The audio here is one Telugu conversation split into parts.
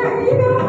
Nah.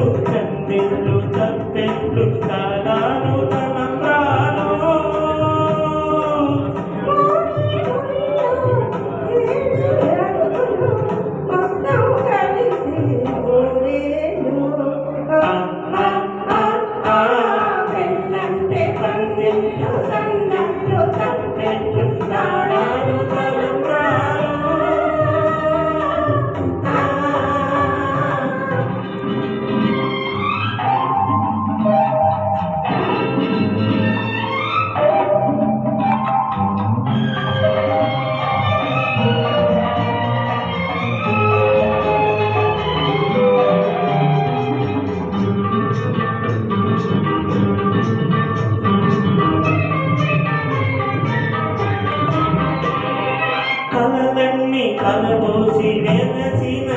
ಲೋಕದಲ್ಲಿರೋ కలలన్నీ కలబోసి వెలసిన